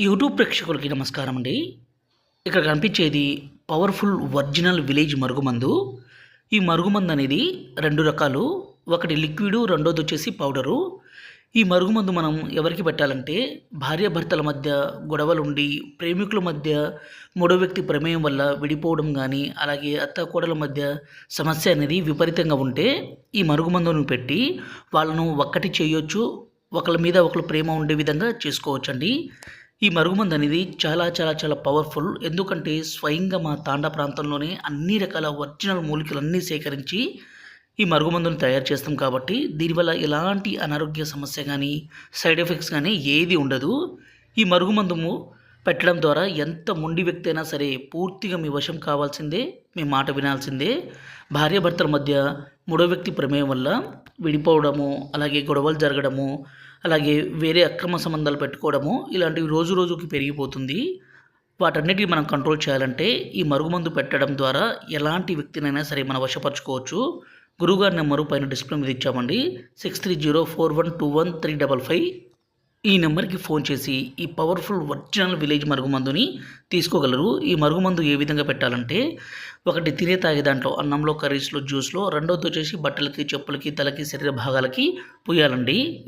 YouTube ప్రేక్షకులకి నమస్కారం అండి. ఇక్కడ కనిపించేది పవర్ఫుల్ ఒరిజినల్ విలేజ్ మరుగుమందు. ఈ మరుగుమందు అనేది రెండు రకాలు. ఒకటి లిక్విడ్ రెండోది వచ్చేసి పౌడరు. ఈ మరుగుమందు మనం ఎవరికి పెట్టాలంటే భార్యాభర్తల మధ్య గొడవలు ఉండి ప్రేమికుల మధ్య మూడో వ్యక్తి ప్రమేయం వల్ల విడిపోవడం కానీ అలాగే అత్త కోడల మధ్య సమస్య అనేది విపరీతంగా ఉంటే ఈ మరుగుమందును పెట్టి వాళ్ళను ఒక్కటి చేయొచ్చు. ఒకళ్ళ మీద ఒకళ్ళు ప్రేమ ఉండే విధంగా చేసుకోవచ్చండి. ఈ మరుగుమందు అనేది చాలా చాలా చాలా పవర్ఫుల్ ఎందుకంటే స్వయంగా మా తాండా ప్రాంతంలోనే అన్ని రకాల ఒరిజినల్ మూలికలన్నీ సేకరించి ఈ మరుగుమందును తయారు చేస్తాం కాబట్టి దీనివల్ల ఎలాంటి అనారోగ్య సమస్య కానీ సైడ్ ఎఫెక్ట్స్ కానీ ఏది ఉండదు. ఈ మరుగుమందుము పెట్టడం ద్వారా ఎంత మొండి వ్యక్తి అయినా సరే పూర్తిగా మీ వశం కావాల్సిందే మీ మాట వినాల్సిందే. భార్యాభర్తల మధ్య మూడో వ్యక్తి ప్రమేయం వల్ల విడిపోవడము అలాగే గొడవలు జరగడము అలాగే వేరే అక్రమ సంబంధాలు పెట్టుకోవడము ఇలాంటివి రోజు రోజుకి పెరిగిపోతుంది. వాటన్నిటిని మనం కంట్రోల్ చేయాలంటే ఈ మరుగుమందు పెట్టడం ద్వారా ఎలాంటి వ్యక్తినైనా సరే మనం వశపరచుకోవచ్చు. గురువుగారి నెంబరు పైన డిస్ప్లే మీద ఇచ్చామండి. Six three zero four one two one three double five ఈ నెంబర్కి ఫోన్ చేసి ఈ పవర్ఫుల్ ఒరిజినల్ విలేజ్ మరుగుమందుని తీసుకోగలరు. ఈ మరుగుమందు ఏ విధంగా పెట్టాలంటే ఒకటి తినే తాగే దాంట్లో అన్నంలో కర్రీస్లో జ్యూస్లో రెండోది వచ్చేసి బట్టలకి చెప్పులకి తలకి శరీర భాగాలకి పూయాలండి.